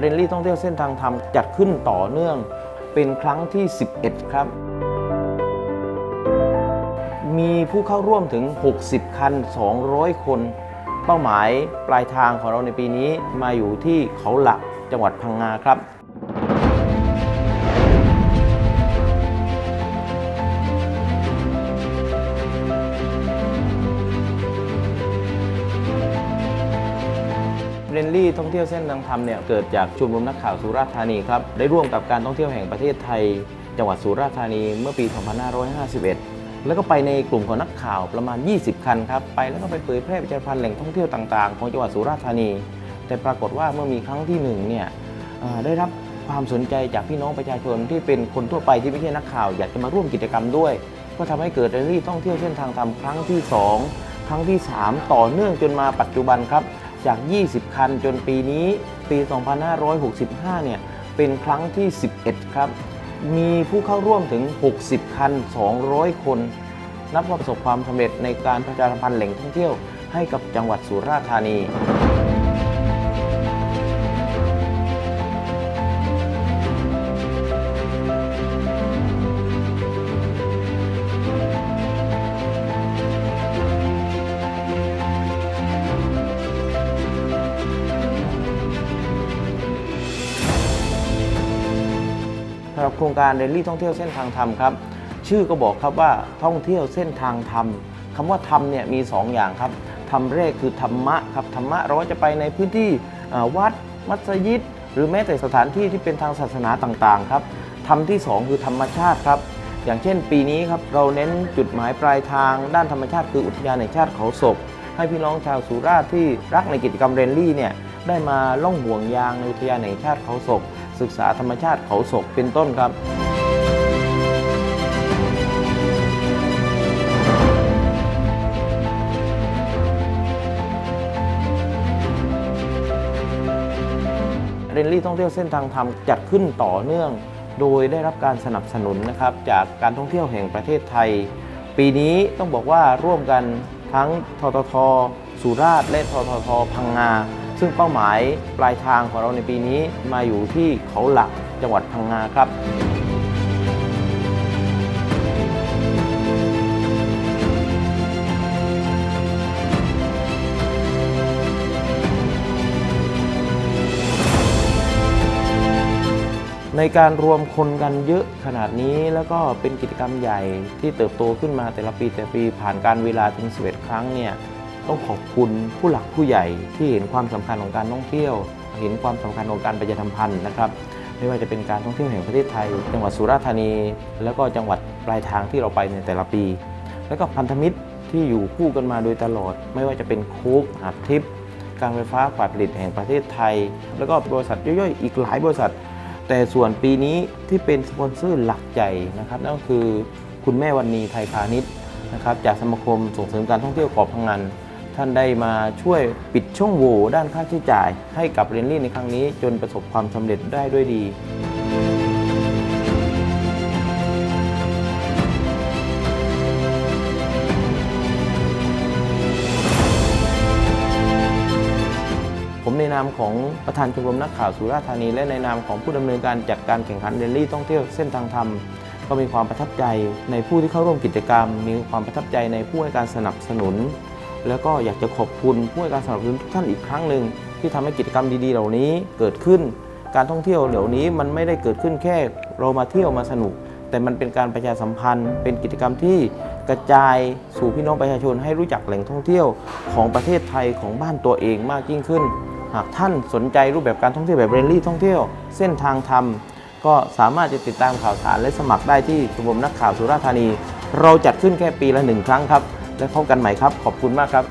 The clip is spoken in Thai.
เรนลี่ท่องเที่ยวเส้นทางธรรมจัดขึ้นต่อเนื่องเป็นครั้งที่ 11 ครับ มีผู้เข้าร่วมถึง 60 คัน 200 คน เป้าหมายปลายทางของเราในปีนี้มาอยู่ที่เขาหลักจังหวัดพังงาครับ เรนลี่ท่องเที่ยวเส้นทางธรรมเนี่ยเกิดจากชมรมนักข่าวสุราษฎร์ธานีครับได้ร่วมกับการท่องเที่ยวแห่งประเทศไทย จังหวัดสุราษฎร์ธานีเมื่อปี 2551 แล้วก็ไปในกลุ่มของนักข่าวประมาณ 20 คันครับไปแล้วก็ไปเผยแพร่ประชาพันธ์แหล่งท่องเที่ยวต่างๆ ของจังหวัดสุราษฎร์ธานี แต่ปรากฏว่าเมื่อมีครั้งที่หนึ่งเนี่ยได้รับความสนใจจากพี่น้องประชาชนที่เป็นคนทั่วไปที่ไม่ใช่นักข่าว อยากจะมาร่วมกิจกรรมด้วย ก็ทำให้เกิดเรนลี่ท่องเที่ยวเส้นทางธรรมครั้งที่ 2 ครั้งที่ 3 ต่อเนื่องจนมาปัจจุบันครับ จาก 20 คันจนปีนี้ปี 2565 เนี่ย เป็นครั้งที่ 11 ครับ มีผู้เข้าร่วมถึง 60 คัน 200 คน นับว่าประสบความสำเร็จในการประชาสัมพันธ์แหล่งท่องเที่ยวให้กับจังหวัดสุราษฎร์ธานีับโครงการเรนลี่ท่องเที่ยวเส้นทางธรรมครับชื่อก็บอกครับว่าท่องเที่ยวเส้นทางธรรมคำว่าธรรมเนี่ยมี 2 อย่างครับธรรมแรกคือธรรมะครับธรรมะเราก็จะไปในพื้นที่วัดมัสยิด หรือแม้แต่สถานที่ที่เป็นทางศาสนาต่างๆครับธรรมที่ 2 คือธรรมชาติครับอย่างเช่นปีนี้ครับเราเน้นจุดหมายปลายทางด้านธรรมชาติคืออุทยานแห่งชาติเขาศก ให้พี่น้องชาวสุราษฎร์ที่รักในกิจกรรมเรนลี่เนี่ยได้มาล่องห่วงยางในอุทยานแห่งชาติเขาศก ศึกษาธรรมชาติเขาศกเป็นต้นครับ เรนลี่ท่องเที่ยวเส้นทางธรรมจัดขึ้นต่อเนื่อง โดยได้รับการสนับสนุนนะครับจากการท่องเที่ยวแห่งประเทศไทย ปีนี้ต้องบอกว่าร่วมกันทั้งททท สุราษฎร์และททท พังงา ซึ่งเป้าหมายปลายทางของเราในปีนี้มาอยู่ที่เขาหลักจังหวัดพังงาครับในการรวมคนกันเยอะขนาดนี้แล้วก็เป็นกิจกรรมใหญ่ที่เติบโตขึ้นมาแต่ละปีแต่ละปีผ่านการเวลาถึง 11 ครั้งเนี่ย ต้องขอบคุณผู้หลักผู้ใหญ่ที่เห็นความสำคัญของการท่องเที่ยว เห็นความสำคัญของการประชาสัมพันธ์นะครับไม่ว่าจะเป็นการท่องเที่ยวแห่งประเทศไทย จังหวัดสุราษฎร์ธานี แล้วก็จังหวัดปลายทางที่เราไปในแต่ละปี แล้วก็พันธมิตรที่อยู่คู่กันมาโดยตลอด ไม่ว่าจะเป็นโค้กหาทิพย์การไฟฟ้าฝ่ายผลิตแห่งประเทศไทย แล้วก็บริษัทย่อยๆ อีกหลายบริษัท แต่ส่วนปีนี้ที่เป็นสปอนเซอร์หลักใหญ่นะครับนั่นก็คือคุณแม่วันนีไทยพาณิชย์นะครับจากสมาคมส่งเสริมการท่องเที่ยวเกาะพังงาน ท่านได้มาช่วยปิดช่องโหว่ด้านค่าใช้จ่าย ให้กับเรนลี่ในครั้งนี้ จนประสบความสำเร็จได้ด้วยดีผมในนามของประธานชมรมนักข่าวสุราษฎร์ธานี และในนามของผู้ดำเนินการจัดการแข่งขันเรนลี่ท่องเที่ยวเส้นทางธรรม ก็มีความประทับใจในผู้ที่เข้าร่วมกิจกรรม มีความประทับใจในผู้ให้การสนับสนุน แล้วก็อยากจะขอบคุณผู้ให้การสนับสนุนทุกท่านอีกครั้งหนึ่งที่ทำให้กิจกรรมดีๆ เหล่านี้เกิดขึ้น การท่องเที่ยวเหล่านี้มันไม่ได้เกิดขึ้นแค่ เรามาเที่ยวมาสนุก แต่มันเป็นการประชาสัมพันธ์ เป็นกิจกรรมที่กระจายสู่พี่น้องประชาชนให้รู้จักแหล่งท่องเที่ยวของประเทศไทยของบ้านตัวเองมากยิ่งขึ้น หากท่านสนใจรูปแบบการท่องเที่ยวแบบเรนลี่ท่องเที่ยวเส้นทางธรรมก็สามารถจะติดตามข่าวสารและสมัครได้ที่ชมรมนักข่าวสุราษฎร์ธานี เราจัดขึ้นแค่ปีละหนึ่งครั้งครับ และพบกันใหม่ครับ ขอบคุณมากครับ